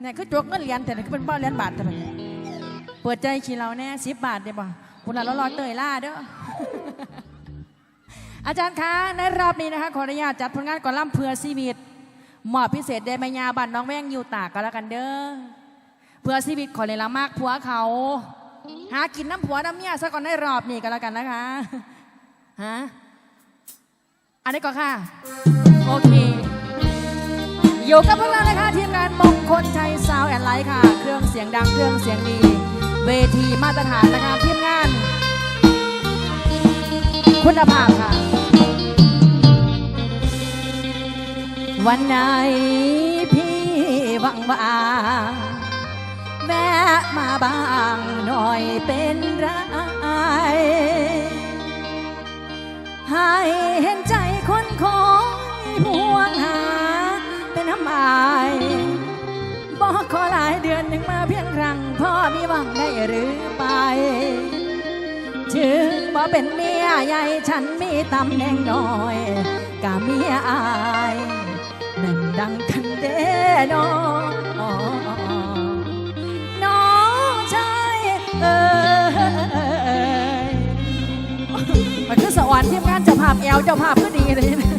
เนี่ยคือจกเงินเหรียญแต่นี่คือเป็นบ้าเหรียญบาทแต่ละเปิดใจขี้เราแน่สิบบาทได้ป่ะคุณละรอยเตยล่าเด้ออาจารย์คะในรอบนี้นะคะขออนุญาตจัดผลงานก่อนล่ำเพื่อชีวิตหมอบพิเศษเดมายาบันน้องแว่งอยู่ตากกันแล้วกันเด้อเพื่อชีวิตขอเลยละมากผัวเขา หากินน้ำผัวน้ำเมียซะก่อนในรอบนี้กันแล้วกันนะคะฮะอันนี้ก่อนค่ะ โอเค อยู่กับพวกเรานะคะทีมงานมงคลชัยซาวแอนไลท์ค่ะ เครื่องเสียงดังเครื่องเสียงดี เวทีมาตรฐานนะคะทีมงาน คุณภาพค่ะ วันไหนพี่ว่างว่างแวะมาบ้างหน่อยเป็นไร หลายเดือนหนึ่งมาเพียงครั้งพ่อมีหวังได้หรือไป ถึงบ่เป็นเมียใหญ่ฉันมีตำแหน่งน้อยกะเมียอายแม่นดังกันเด้น้องน้องชายเอ้ยมันคือสวรรค์ทีมงานจ้าภาพแอลจ้าภาพก็ดีเลยนะ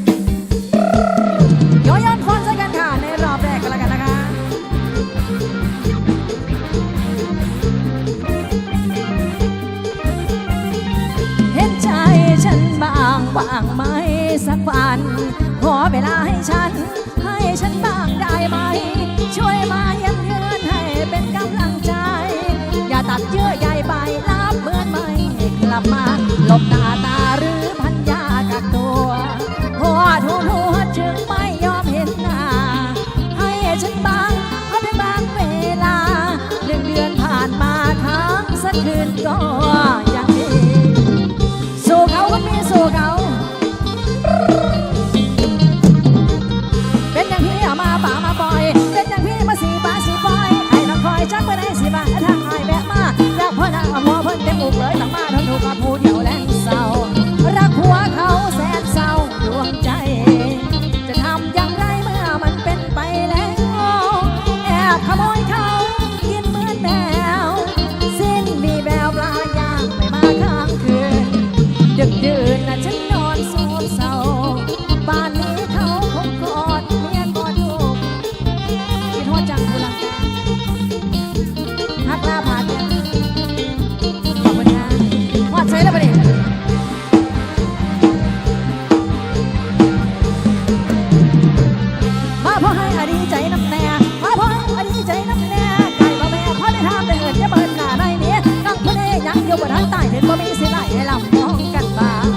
อยู่บนทางใต้เห็นบ่มีสิไหลให้ลำมองกันบ้าง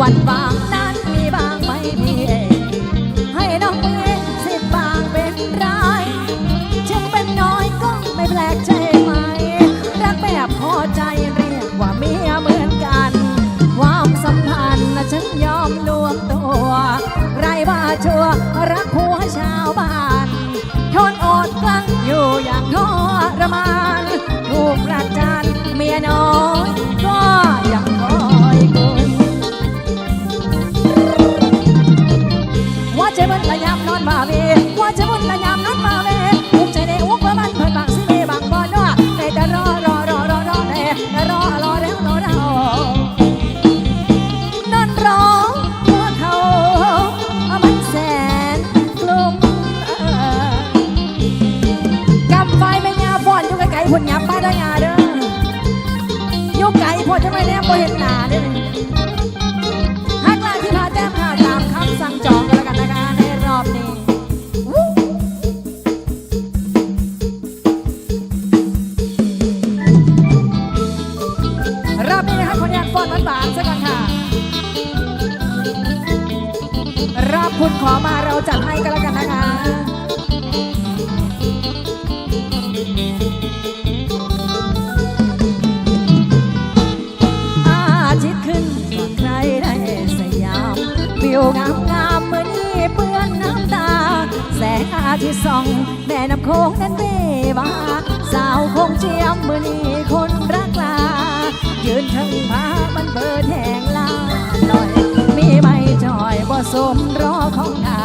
วันบางนั้นมีบางไหมพี่เองให้น้องเองสิบบางเป็นไรถึงเป็นน้อยก็ไม่แปลกใจไหม รักแบบพอใจเรียกว่าเมียเหมือนกัน ความสัมพันธ์นะฉันยอมรวมตัว ไรว่าชัวรักหัวชาวบ้านทนอดกลั้นอยู่อย่างทรมานถูกประจาน มียน้อยก็ยังคอยคุณว่าจะมันระยำนอนมาเวว่าจะมันระยำนอน อจะไม่เห็นหนาเด้อฮักลาที่พาแต้มค่ะตามคำสั่งจองกันแล้วกันนะคะในรอบนี้รอบนี้นะคะคนอยากฟ้อนหวานๆสักก่อนค่ะ รอบคุณขอมาเราจัดให้กันแล้วกันนะคะ ส่องแม่น้ำโค้งนั้นเบวาสาวคงเจียมเมื่อนี้คนรักลา ยืนทั้งพามันเบิดแหงลาหน่อย มีไม่จอยบ่สมรอของนา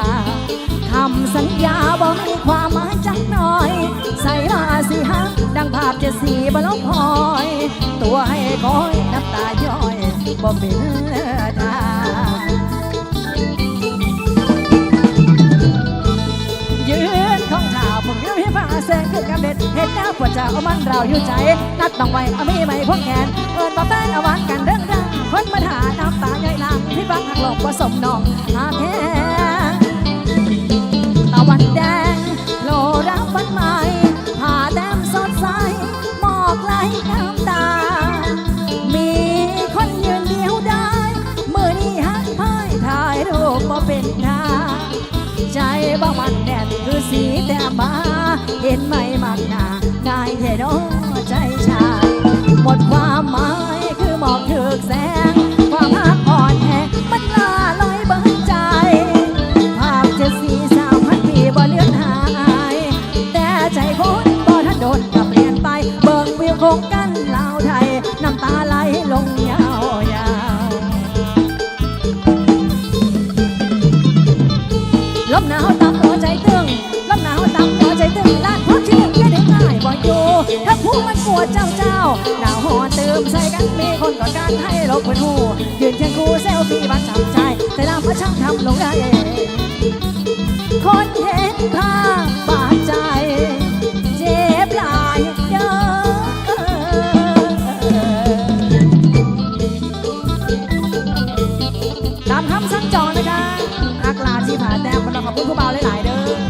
คำสัญญาบ่มีความหมายจักหน่อยสีบลงคอย ตัวให้คอยน้ำตาย้อยบ่เป็นทาง เด็ดเห็นแล้วปวดจะเอามันเราอยู่ใจ นัดต้องไว้เอามีไม่พวกแขนเอิญมาแฟนเอาวานกันเรื่องดังคนมาหาน้ำตาใหญ่ลังพี่ฟังหักหลบผสมน้องหาแท้ตะวันแดงโลรับวันใหม่หาแต้มสดใสหมอกไหลน้ำตา มีคนยืนเดียวได้มือนี้หักพายถ่ายรูปมาเป็นทาใจบ่มันแน่นคือสีแต่มา เห็นไหมมากหนาง่ายเทโนใจชาย หมดความหมายคือหมอกถึกแสง หนาวหอนเติมใส่กันมีคนกอดกันให้ลบานหูยืนเคียงคู่เซลฟี่บัานช่ำใจแต่ดำระช่างทำลงได้คนเห็นภาพบาดใจ เจ็บหลายเยอะตามคำสั่งจองนะคะหักลาที่ผ่านแต้มคนเราขอบคุณผู้เบาหลายๆเด้อ